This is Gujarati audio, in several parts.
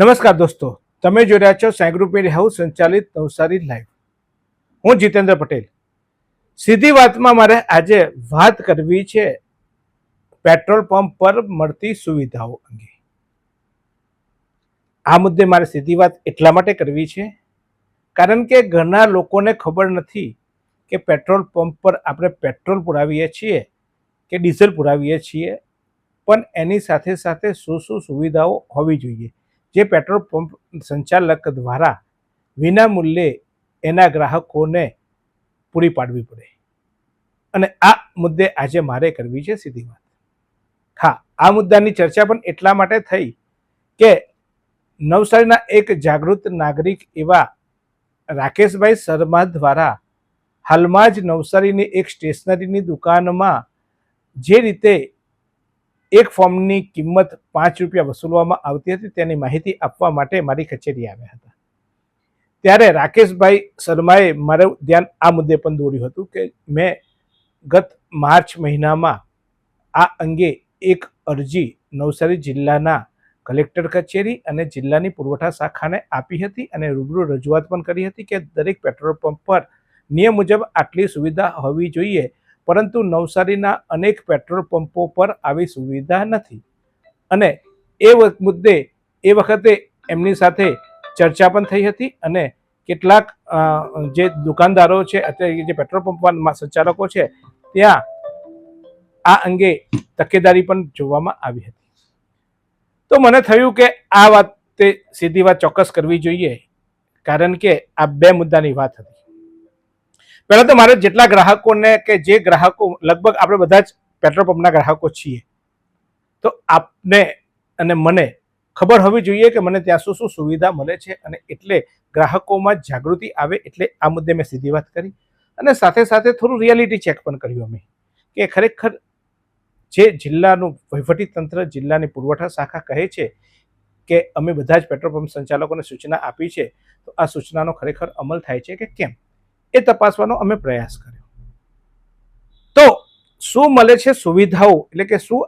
નમસ્કાર દોસ્તો, તમે જોઈ રહ્યા છો મીડિયા હાઉસ સંચાલિત નવસારી લાઈવ. હું જીતેન્દ્ર પટેલ. સીધી વાતમાં મારે આજે વાત કરવી છે પેટ્રોલ પંપ પર મળતી સુવિધાઓ અંગે. આ મુદ્દે મારે સીધી વાત એટલા માટે કરવી છે કારણ કે ઘણા લોકોને ખબર નથી કે પેટ્રોલ પંપ પર આપણે પેટ્રોલ પુરાવીએ છીએ કે ડીઝલ પુરાવીએ છીએ, પણ એની સાથે સાથે શું શું સુવિધાઓ હોવી જોઈએ. જે પેટ્રોલ પંપ સંચાલક દ્વારા વિના મૂલ્યે એના ગ્રાહકોને પૂરી પાડવી પડે. અને આ મુદ્દે આજે મારે કરવી છે સીધી વાત. હા, આ મુદ્દાની ચર્ચા પણ એટલા માટે થઈ કે નવસારીના એક જાગૃત નાગરિક એવા રાકેશભાઈ શર્મા દ્વારા હાલમાં જ નવસારીની એક સ્ટેશનરીની દુકાનમાં જે રીતે એક ફોર્મની કિંમત પાંચ રૂપિયા વસૂલવામાં આવતી હતી, તેની માહિતી આપવા માટે મારી કચેરી આવ્યા હતા. ત્યારે રાકેશભાઈ શર્માએ મારું ધ્યાન આ મુદ્દે પણ દોર્યું હતું કે મેં ગત માર્ચ મહિનામાં આ અંગે એક અરજી નવસારી જિલ્લાના કલેક્ટર કચેરી અને જિલ્લાની પુરવઠા શાખાને આપી હતી અને રૂબરૂ રજૂઆત પણ કરી હતી કે દરેક પેટ્રોલ પંપ પર નિયમ મુજબ આટલી સુવિધા હોવી જોઈએ પરંતુ નવસારીના અનેક પેટ્રોલ પંપો પર આવી સુવિધા નથી. અને એ મુદ્દે એ વખતે એમની સાથે ચર્ચા પણ થઈ હતી અને કેટલાક જે દુકાનદારો છે, અત્યારે જે પેટ્રોલ પંપમાં સંચાલકો છે, ત્યાં આ અંગે તકેદારી પણ જોવામાં આવી હતી. તો મને થયું કે આ વાત તે સીધી વાત ચોક્કસ કરવી જોઈએ, કારણ કે આ બે મુદ્દાની વાત હતી. પહેલા તો મારે જેટલા ગ્રાહકોને કે જે ગ્રાહકો, લગભગ આપણે બધા જ પેટ્રોલ પંપના ગ્રાહકો છીએ. તો આપને અને મને ખબર હોવી જોઈએ કે મને ત્યાં શું શું સુવિધા મળે છે અને એટલે ગ્રાહકોમાં જાગૃતિ આવે એટલે આ મુદ્દે મેં સીધી વાત કરી. અને સાથે સાથે થોડું રિયાલિટી ચેક પણ કર્યું અમે, કે ખરેખર જે જિલ્લાનું તંત્ર જિલ્લાની પુરવઠા શાખા કહે છે કે અમે બધા જ પેટ્રોલ પંપ સંચાલકોને સૂચના આપી છે, તો આ સૂચનાનો ખરેખર અમલ થાય છે કે કેમ? એ તપાસવાનો અમે પ્રયાસ કર્યો. તો શું મળે છે સુવિધાઓ? એટલે કે શું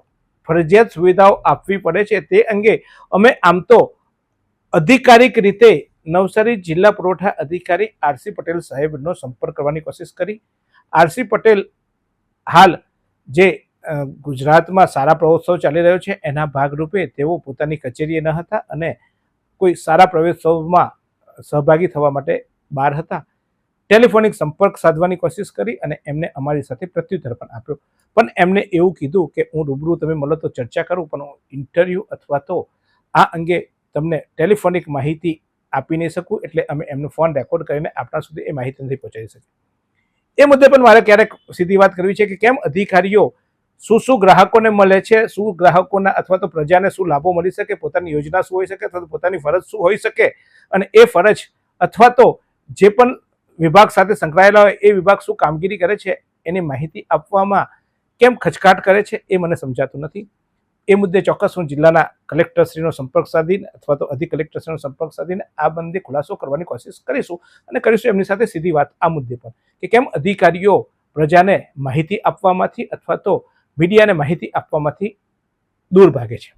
ફરજિયાત સુવિધાઓ આપવી પડે છે તે અંગે અમે આમ તો અધિકારિક રીતે નવસારી જિલ્લા પુરવઠા અધિકારી આરસી પટેલ સાહેબનો સંપર્ક કરવાની કોશિશ કરી. આરસી પટેલ હાલ જે ગુજરાતમાં સારા પ્રવેશોત્સવ ચાલી રહ્યો છે એના ભાગરૂપે તેઓ પોતાની કચેરીએ ન હતા અને કોઈ સારા પ્રવેશોત્સવમાં સહભાગી થવા માટે બહાર હતા. ટેલિફોનિક સંપર્ક સાધવાની કોશિશ કરી અને એમને અમારી સાથે પ્રત્યુત્તર પણ આપ્યો. પણ એમને એવું કીધું કે હું રૂબરૂ તમે મળો તો ચર્ચા કરું, પણ હું ઇન્ટરવ્યૂ અથવા તો આ અંગે તમને ટેલિફોનિક માહિતી આપી નહીં શકું, એટલે અમે એમનો ફોન રેકોર્ડ કરીને આપણા સુધી એ માહિતી નથી પહોંચાડી શકીએ. એ મુદ્દે પણ મારે ક્યારેક સીધી વાત કરવી છે કે કેમ અધિકારીઓ શું શું ગ્રાહકોને મળે છે, શું ગ્રાહકોના અથવા તો પ્રજાને શું લાભો મળી શકે, પોતાની યોજના શું હોઈ શકે અથવા પોતાની ફરજ શું હોઈ શકે અને એ ફરજ અથવા તો જે પણ વિભાગ સાથે સંકળાયેલા હોય એ વિભાગ શું કામગીરી કરે છે એની માહિતી આપવામાં કેમ ખચકાટ કરે છે એ મને સમજાતું નથી. એ મુદ્દે ચોક્કસ હું જિલ્લાના કલેક્ટરશ્રીનો સંપર્ક સાધીને અથવા તો અધિક કલેક્ટરશ્રીનો સંપર્ક સાધીને આ બંને ખુલાસો કરવાની કોશિશ કરીશું અને કરીશું એમની સાથે સીધી વાત આ મુદ્દે પર કે કેમ અધિકારીઓ પ્રજાને માહિતી આપવામાંથી અથવા તો મીડિયાને માહિતી આપવામાંથી દૂર ભાગે છે.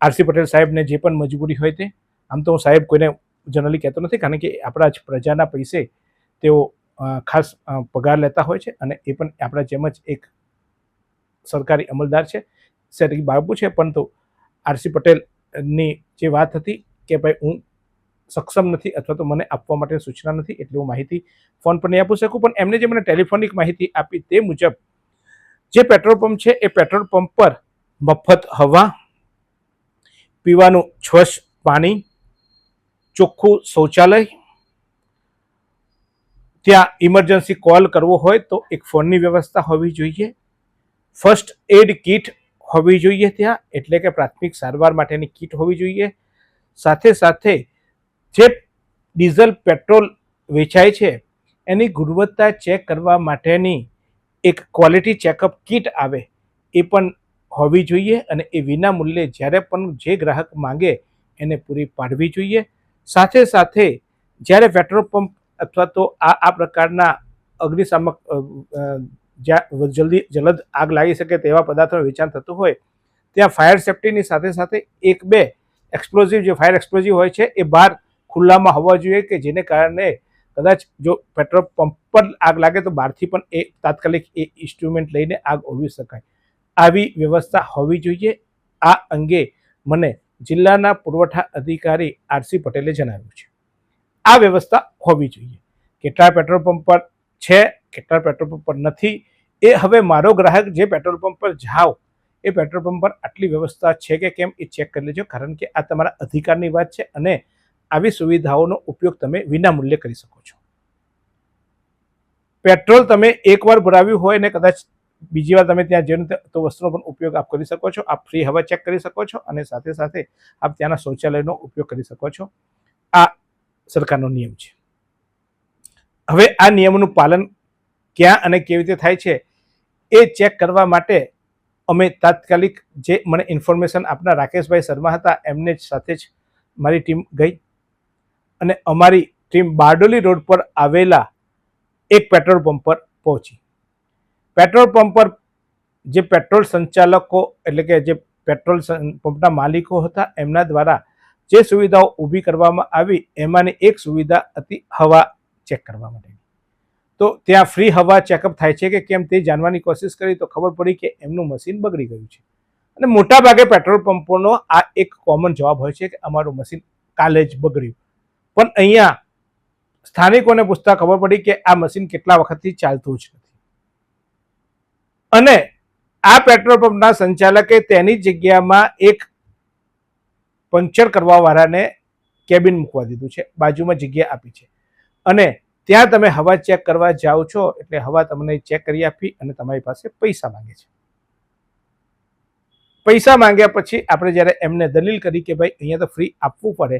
આરસી પટેલ સાહેબને જે પણ મજબૂરી હોય તે, આમ તો હું સાહેબ કોઈને જનરલી કહેતો નથી કારણ કે આપણા જ પ્રજાના પૈસે તેઓ ખાસ પગાર લેતા હોય છે અને એ પણ આપણા જેમ જ એક સરકારી અમલદાર છે. સેરી બાબુ છે, પરંતુ આરસી પટેલની જે વાત હતી કે ભાઈ હું સક્ષમ નથી અથવા તો મને આપવા માટે સૂચના નથી એટલે હું માહિતી ફોન પર નહીં આપી શકું, પણ એમને જે મને ટેલિફોનિક માહિતી આપી તે મુજબ જે પેટ્રોલ પંપ છે, એ પેટ્રોલ પંપ પર મફત હવા, પીવાનું સ્વચ્છ પાણી, ચોખ્ખું શૌચાલય ત્યાં ઇમરજન્સી કોલ કરવો હોય તો એક ફોનની વ્યવસ્થા હોવી જોઈએ. ફર્સ્ટ એડ કીટ હોવી જોઈએ ત્યાં, એટલે કે પ્રાથમિક સારવાર માટેની કીટ હોવી જોઈએ. સાથે સાથે જે ડીઝલ પેટ્રોલ વેચાય છે, એની ગુણવત્તા ચેક કરવા માટેની એક ક્વોલિટી ચેકઅપ કીટ આવે, એ પણ હોવી જોઈએ અને એ વિના મૂલ્યે જ્યારે પણ જે ગ્રાહક માંગે, એને પૂરી પાડવી જોઈએ. સાથે સાથે જ્યારે પેટ્રોલ પંપ અથવા તો આ આ પ્રકારના અગ્નિશામક જ્યાં, જલ્દી, જલદ આગ લાગી શકે તેવા પદાર્થોનું વેચાણ થતું હોય, ત્યાં ફાયર સેફટીની સાથે સાથે એક બે એક્સપ્લોઝિવ, જે ફાયર એક્સપ્લોઝિવ હોય છે, એ બહાર ખુલ્લામાં હોવા જોઈએ કે જેને કારણે કદાચ જો પેટ્રોલ પંપ પર આગ લાગે તો બહારથી પણ એ તાત્કાલિક એ ઇન્સ્ટ્રુમેન્ટ લઈને આગ ઓળવી શકાય. આવી વ્યવસ્થા હોવી જોઈએ. આ અંગે મને જિલ્લાના પુરવઠા અધિકારી આરસી પટેલે જણાવ્યું છે. આ વ્યવસ્થા હોવી જોઈએ. કેટલા પેટ્રોલ પંપ પર છે કેટલા પેટ્રોલ પંપ પર નથી. એ હવે મારો ગ્રાહક જે પેટ્રોલ પંપ પર જાઓ, એ પેટ્રોલ પંપ પર આટલી વ્યવસ્થા છે કે કેમ એ ચેક કરી લેજો, કારણ કે આ તમારા અધિકારની વાત છે અને આવી સુવિધાઓનો ઉપયોગ તમે વિનામૂલ્યે કરી શકો છો. પેટ્રોલ તમે એકવાર ભરાવ્યું હોય ને કદાચ બીજી વાર તમે ત્યાં જઈને તો વસ્તુનો પણ ઉપયોગ આપ કરી શકો છો, આપ ફ્રી હવા ચેક કરી શકો છો અને સાથે સાથે આપ ત્યાંના શૌચાલયનો ઉપયોગ કરી શકો છો. આ સરકારનો નિયમ છે. હવે આ નિયમનું પાલન ક્યાં અને કેવી રીતે થાય છે એ ચેક કરવા માટે અમે તાત્કાલિક જે મને ઇન્ફોર્મેશન આપના રાકેશભાઈ શર્મા હતા, એમને જ સાથે જ મારી ટીમ ગઈ અને અમારી ટીમ બારડોલી રોડ પર આવેલા એક પેટ્રોલ પંપ પર પહોંચી. પેટ્રોલ પંપ પર જે પેટ્રોલ સંચાલકો એટલે કે જે પેટ્રોલ પંપના માલિકો હતા, એમના દ્વારા જે સુવિધાઓ ઊભી કરવામાં આવી, એમાંની એક સુવિધા હતી હવા ચેક કરવા માટેની. તો ત્યાં ફ્રી હવા ચેકઅપ થાય છે કે કેમ તે જાણવાની કોશિશ કરી તો ખબર પડી કે એમનું મશીન બગડી ગયું છે. અને મોટાભાગે પેટ્રોલ પંપોનો આ એક કોમન જવાબ હોય છે કે અમારું મશીન કાલે જ બગડ્યું. પણ અહીંયા સ્થાનિકોને પૂછતા ખબર પડી કે આ મશીન કેટલા વખતથી ચાલતું જ નથી. અને આ પેટ્રોલ પંપના સંચાલકે તેની જગ્યામાં એક પંક્ચર કરવાવાળાને કેબિન મૂકવા દીધું છે. બાજુમાં જગ્યા આપી છે. અને ત્યાં તમે હવા ચેક કરવા જાઓ છો એટલે હવા તમને ચેક કરી આપી અને તમારી પાસે પૈસા માંગે છે. પૈસા માંગ્યા પછી આપણે જ્યારે એમને દલીલ કરી કે ભાઈ અહીંયા તો ફ્રી આપવું પડે,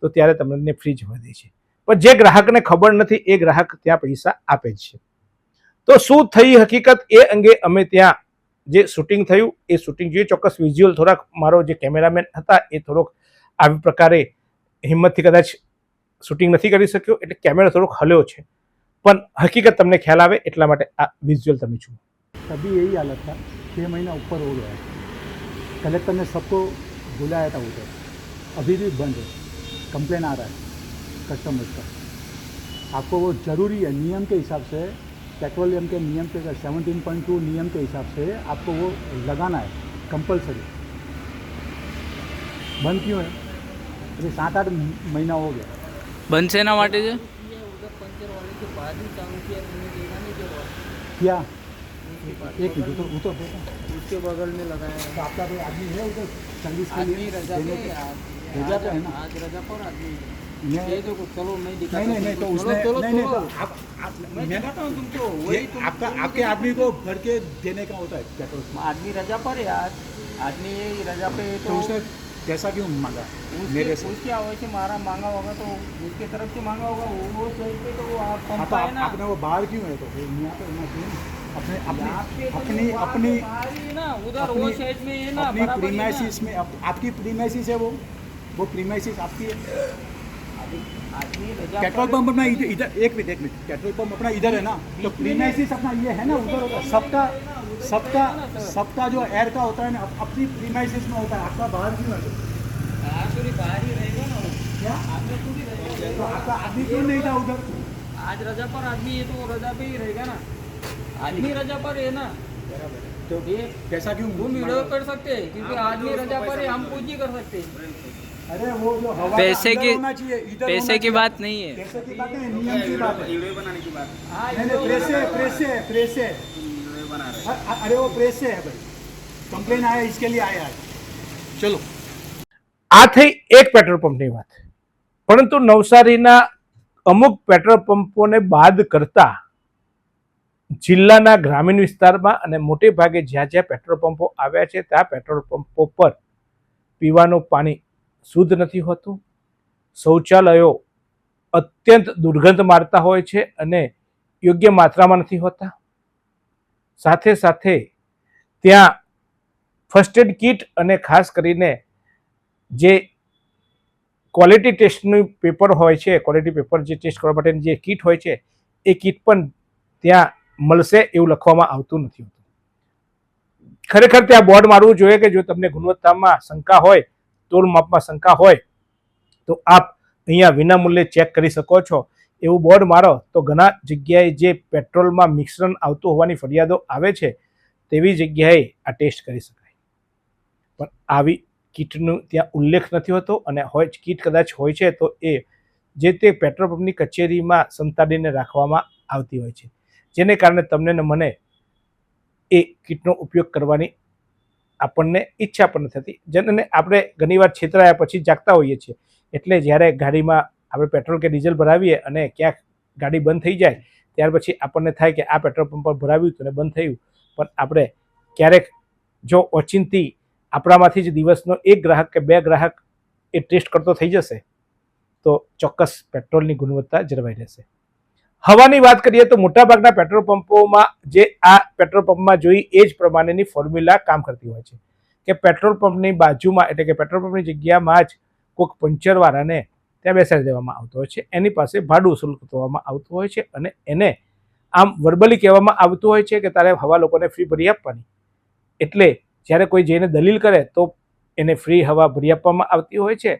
તો ત્યારે તમને ફ્રી જવા દે છે. પણ જે ગ્રાહકને ખબર નથી, એ ગ્રાહક ત્યાં પૈસા આપે જ છે. તો શું થઈ હકીકત? એ અંગે અમે ત્યાં જે શૂટિંગ થયું એ શૂટિંગ જોઈએ ચોક્કસ વિઝ્યુઅલ થોડાક મારો જે કેમેરામેન હતા એ થોડોક આવી પ્રકારે હિંમતથી કદાચ શૂટિંગ નથી કરી શક્યો એટલે કેમેરો થોડોક હલ્યો છે પણ હકીકત તમને ખ્યાલ આવે એટલા માટે આ વિઝ્યુઅલ તમે જુઓ तभी यही हालत था छः महीना ऊपर हो गया है कलेक्टर ने सबको बुलाया था उधर अभी भी बंद है कंप्लेन आ रहा है कस्टमर्स का आपको वो ज़रूरी है नियम के हिसाब से पेट्रोलियम के नियम के सेवनटीन पॉइंट टू नियम के हिसाब से आपको वो लगाना है कंपलसरी बंद क्यों है अरे सात आठ महीना हो गया બંધ શેના માટે છે क्या एक मिनट उतर उतर बेटा उसके बगल में लगाया है तो आपका कोई आदमी है उधर सर्विस के आदमी लिए रजा देने पे के- आज रजा पे है ना? आज रजा पर आदमी मैं- ये चलो मैं दिखाता नहीं नहीं तो उसने नहीं नहीं तो आप, मैं दिखाता हूँ तुमको वही तुम आपका आपके आदमी को भर के देने का होता है पेट्रोल आदमी रजा पर आज आदमी ये रजा पे तो तो उसने पैसा क्यों मांगा? मेरे से। उसके आवाज़ से मारा मांगा होगा तो उसके तरफ़ से मांगा होगा वो वो साइड पे तो आप हाँ, तो आपने वो बाहर क्यों है तो? यहाँ पे होना चाहिए। अपने अपनी तो अपनी अपनी ना उधर वो साइड में है ना अपनी। प्रीमाइसिस में आपकी प्रीमाइसिस है वो? वो प्रीमाइसिस आपकी है? पेट्रोल पंप अपना इधर इधर एक मिनट एक मिनट। पेट्रोल पंप अपना इधर है ना तो प्रीमाइसिस अपना ये है ना उधर होता सबका सबका सबका जो एयर का होता है ना अप- अपनी प्रीमाइसिस में होता है। आपका बाहर क्यों है हाँ, बाहर ही रहेगा ना। क्या? तो आपका आदमी क्यों नहीं था उधर? आज रजा पर आदमी है तो रजा पे ही रहेगा ना। आदमी रजा पर है ना। तो ये पैसा क्यों तुम वीडियो कर सकते हैं क्योंकि आदमी रजा पर है हम कुछ नहीं कर सकते पैसे का की- अंदर होना चाहिए इधर पैसे होना की चाहिए। बात नहीं है पैसे की बात नहीं नियम की बात है हाँ नहीं नहीं प्रेस है प्रेस है प्रेस है अ- अरे वो प्रेस से है भाई कंप्लेन आया इसके लिए आया है चलो આ થઈ એક પેટ્રોલ પંપની વાત પરંતુ નવસારીના અમુક પેટ્રોલ પંપોને બાદ કરતા જિલ્લાના ગ્રામીણ વિસ્તારમાં અને મોટે ભાગે જ્યાં જ્યાં પેટ્રોલ પંપો આવ્યા છે ત્યાં પેટ્રોલ પંપો પર પીવાનું પાણી શુદ્ધ નથી હોતું. શૌચાલયો અત્યંત દુર્ગંધ મારતા હોય છે અને યોગ્ય માત્રામાં નથી હોતા. સાથે સાથે ત્યાં ફર્સ્ટ એડ કિટ અને ખાસ કરીને જે ક્વોલિટી ટેસ્ટનું પેપર હોય છે ક્વોલિટી પેપર જે ટેસ્ટ કરવા માટેની જે કીટ હોય છે, એ કીટ પણ ત્યાં મળશે એવું લખવામાં આવતું નથી ખરેખર ત્યાં બોર્ડ મારવું જોઈએ કે જો તમને ગુણવત્તામાં શંકા હોય તોલ માપમાં શંકા હોય, તો આપ અહીંયા વિનામૂલ્યે ચેક કરી શકો છો. એવું બોર્ડ મારો, તો ઘણા જગ્યાએ જે પેટ્રોલમાં મિશ્રણ આવતું હોવાની ફરિયાદો આવે છે, તેવી જગ્યાએ આ ટેસ્ટ કરી શકાય. પણ આવી કીટનું ત્યાં ઉલ્લેખ નથી હોતો અને હોય કીટ કદાચ હોય છે, તો એ જે તે પેટ્રોલ પંપની કચેરીમાં સંતાડીને રાખવામાં આવતી હોય છે. જેને કારણે તમને ને મને એ કીટનો ઉપયોગ કરવાની આપણને ઈચ્છા પણ થતી. જેને આપણે ઘણીવાર છેતરાયા પછી જાગતા હોઈએ છીએ. એટલે જ્યારે ગાડીમાં આપણે પેટ્રોલ કે ડીઝલ ભરાવીએ અને ક્યાંક ગાડી બંધ થઈ જાય, ત્યાર પછી આપણને થાય કે આ પેટ્રોલ પંપ પર ભરાવ્યું હતું ને બંધ થયું. પણ આપણે ક્યારેક જો ઓચિંતી આપણામાંથી જ દિવસનો એક ગ્રાહક કે બે ગ્રાહક એ ટેસ્ટ કરતો થઈ જશે, તો ચોક્કસ પેટ્રોલની ગુણવત્તા જળવાઈ રહેશે. હવાની વાત કરીએ તો મોટાભાગના પેટ્રોલ પંપોમાં જે આ પેટ્રોલ પંપમાં જોઈ એ જ પ્રમાણેની ફોર્મ્યુલા કામ કરતી હોય છે. કે પેટ્રોલ પંપની બાજુમાં, એટલે કે પેટ્રોલ પંપની જગ્યામાં જ કોઈક પંચરવાળાને ત્યાં બેસાડી દેવામાં આવતો હોય છે. એની પાસે ભાડું વસૂલ કરવામાં આવતું હોય છે અને એને આમ વર્બલી કહેવામાં આવતું હોય છે કે તારે હવા લોકોને ફ્રી ભરી આપવાની. એટલે જ્યારે કોઈ જઈને દલીલ કરે તો એને ફ્રી હવા ભરી આપવામાં આવતી હોય છે.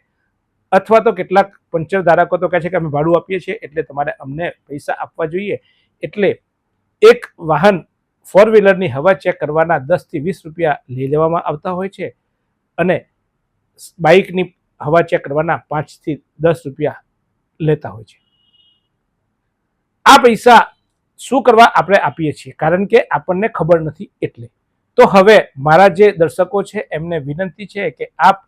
અથવા તો કેટલાક પંચર ધારકો તો કહે છે કે અમે ભાડું આપીએ છીએ, એટલે તમારે અમને પૈસા આપવા જોઈએ. એટલે એક વાહન ફોર વ્હીલરની હવા ચેક કરવાના દસથી વીસ રૂપિયા લઈ લેવામાં આવતા હોય છે અને બાઇકની હવા ચેક કરવાના પાંચથી દસ રૂપિયા લેતા હોય છે. આ પૈસા શું કરવા આપણે આપીએ છીએ? કારણ કે આપણને ખબર નથી એટલે. તો હવે મારા જે દર્શકો છે એમને વિનંતી છે કે આપ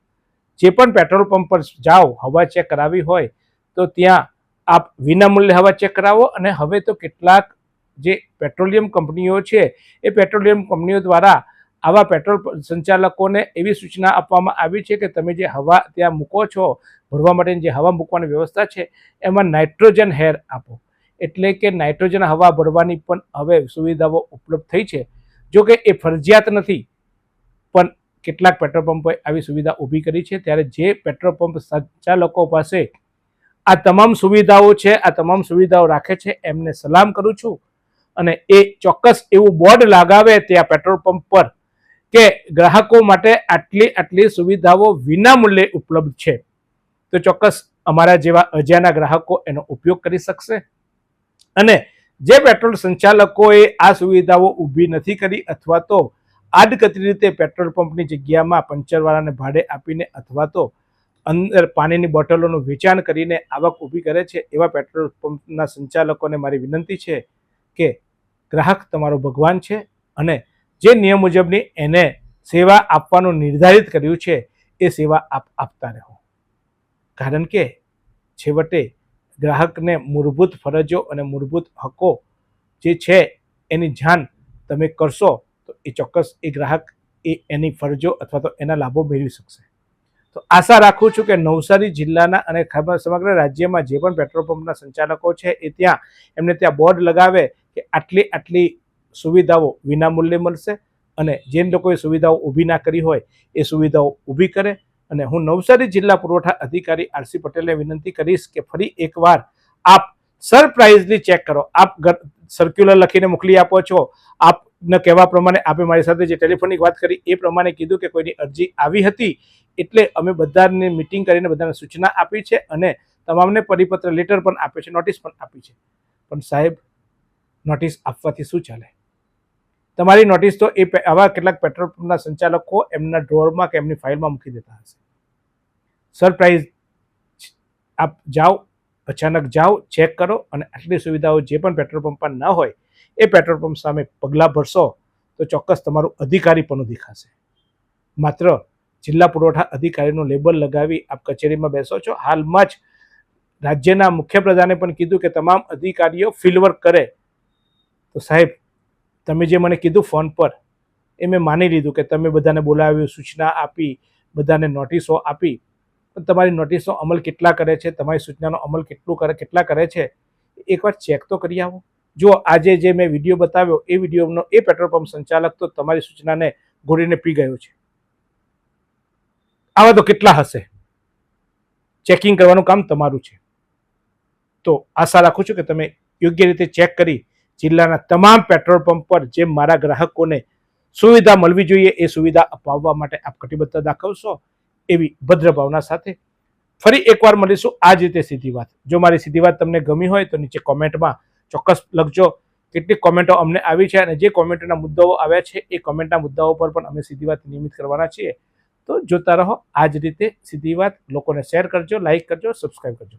જે પણ પેટ્રોલ પંપ પર જાઓ, હવા ચેક કરાવી હોય, તો ત્યાં આપ વિનામૂલ્યે હવા ચેક કરાવો અને હવે તો કેટલાક જે પેટ્રોલિયમ કંપનીઓ છે, એ પેટ્રોલિયમ કંપનીઓ દ્વારા આવા પેટ્રોલ સંચાલકોને એવી સૂચના આપવામાં આવી છે કે તમે જે હવા ત્યાં મૂકો છો, ભરવા માટેની જે હવા મૂકવાની વ્યવસ્થા છે, એમાં નાઇટ્રોજન હેર આપો. એટલે કે નાઇટ્રોજન હવા ભરવાની પણ હવે સુવિધાઓ ઉપલબ્ધ થઈ છે. જો કે એ ફરજિયાત નથી. કેટલાક પેટ્રોલ પંપોએ આવી સુવિધા ઊભી કરી છે. ત્યારે જે પેટ્રોલ પંપ સંચાલકો પાસે આ તમામ સુવિધાઓ છે, આ તમામ સુવિધાઓ રાખે છે, એમને સલામ કરું છું. અને એ ચોક્કસ એવું બોર્ડ લગાવે ત્યાં પેટ્રોલ પંપ પર કે ગ્રાહકો માટે આટલી આટલી સુવિધાઓ વિનામૂલ્યે ઉપલબ્ધ છે. તો ચોક્કસ અમારા જેવા અજાના ગ્રાહકો એનો ઉપયોગ કરી શકશે. અને જે પેટ્રોલ સંચાલકોએ આ સુવિધાઓ ઊભી નથી કરી અથવા તો આડકતરી રીતે પેટ્રોલ પંપની જગ્યામાં પંચરવાળાને ભાડે આપીને અથવા તો અંદર પાણીની બોટલોનું વેચાણ કરીને આવક ઊભી કરે છે, એવા પેટ્રોલ પંપના સંચાલકોને મારી વિનંતી છે કે ગ્રાહક તમારો ભગવાન છે અને જે નિયમ મુજબની એને સેવા આપવાનું નિર્ધારિત કર્યું છે, એ સેવા આપ આપતા રહો. કારણ કે છેવટે ગ્રાહકને મૂળભૂત ફરજો અને મૂળભૂત હકો જે છે, એની જાણ તમે કરશો એ ચોક્કસ એ ગ્રાહક એ એની ફરજો અથવા તો એના લાભો મેળવી શકશે. તો આશા રાખું છું કે નવસારી જિલ્લાના અને સમગ્ર રાજ્યમાં જે પણ પેટ્રોલ પંપના સંચાલકો છે એ ત્યાં એમને ત્યાં બોર્ડ લગાવે કે આટલી આટલી સુવિધાઓ વિનામૂલ્યે મળશે અને જે લોકોએ સુવિધાઓ ઊભી ના કરી હોય એ સુવિધાઓ ઊભી કરે. અને હું નવસારી જિલ્લા પુરવઠા અધિકારી આરસી પટેલને વિનંતી કરીશ કે ફરી એકવાર આપ સરપ્રાઇઝલી ચેક કરો. આપ સર્ક્યુલર લખીને મોકલી આપો છો. આપને કહેવા પ્રમાણે આપે મારી સાથે જે ટેલિફોનિક વાત કરી, એ પ્રમાણે કીધું કે કોઈની અરજી આવી હતી, એટલે અમે બધાને મિટિંગ કરીને બધાને સૂચના આપી છે અને તમામને પરિપત્ર લેટર પણ આપ્યો છે નોટિસ પણ આપી છે. પણ સાહેબ નોટિસ આપવાથી શું ચાલે? તમારી નોટિસ તો એ આવા કેટલાક પેટ્રોલ પંપના સંચાલકો એમના ડ્રોરમાં કે એમની ફાઇલમાં મૂકી દેતા હશે. સરપ્રાઇઝ આપ જાઓ, અચાનક જાઓ ચેક કરો અને આટલી સુવિધાઓ જે પણ પેટ્રોલ પંપમાં ન હોય એ પેટ્રોલ પંપ સામે પગલાં ભરશો, તો ચોક્કસ તમારું અધિકારીપણું દેખાશે. માત્ર જિલ્લા પુરવઠા અધિકારીનું લેબલ લગાવી આપ કચેરીમાં બેસો છો. હાલમાં જ રાજ્યના મુખ્યપ્રધાને પણ કીધું કે તમામ અધિકારીઓ ફિલ્ડવર્ક કરે. તો સાહેબ, તમે જે મને કીધું ફોન પર, એ મેં માની લીધું કે તમે બધાને બોલાવ્યું, સૂચના આપી, બધાને નોટિસો આપી. પણ તમારી નોટિસનો અમલ કેટલા કરે છે? તમારી સૂચનાનો અમલ કેટલું કરે, કેટલા કરે છે? એકવાર ચેક તો કરી આવો. જો આજે જે મેં વીડિયો બતાવ્યો, એ વિડીયોનો એ પેટ્રોલ પંપ સંચાલક તો તમારી સૂચનાને ઘોડીને પી ગયો છે. આવા તો કેટલા હશે? ચેકિંગ કરવાનું કામ તમારું છે. તો આશા રાખું છું કે તમે યોગ્ય રીતે ચેક કરી જિલ્લાના તમામ પેટ્રોલ પંપ પર જે મારા ગ્રાહકોને સુવિધા મળવી જોઈએ, એ સુવિધા અપાવવા માટે આપ કટિબદ્ધતા દાખવશો એવી ભદ્ર ભાવના સાથે ફરી એકવાર મળીશું. આ જ રીતે સીધી વાત. જો મારી સીધી વાત તમને ગમી હોય તો નીચે કોમેન્ટમાં ચોક્કસ લખજો. કેટલીક કોમેન્ટો અમને આવી છે અને જે કોમેન્ટના મુદ્દાઓ આવ્યા છે, એ કોમેન્ટના મુદ્દાઓ પર પણ અમે સીધી વાત નિયમિત કરવાના છીએ. તો જોતા રહો આ જ રીતે સીધી વાત. લોકોને શેર કરજો લાઇક કરજો સબસ્ક્રાઈબ કરજો.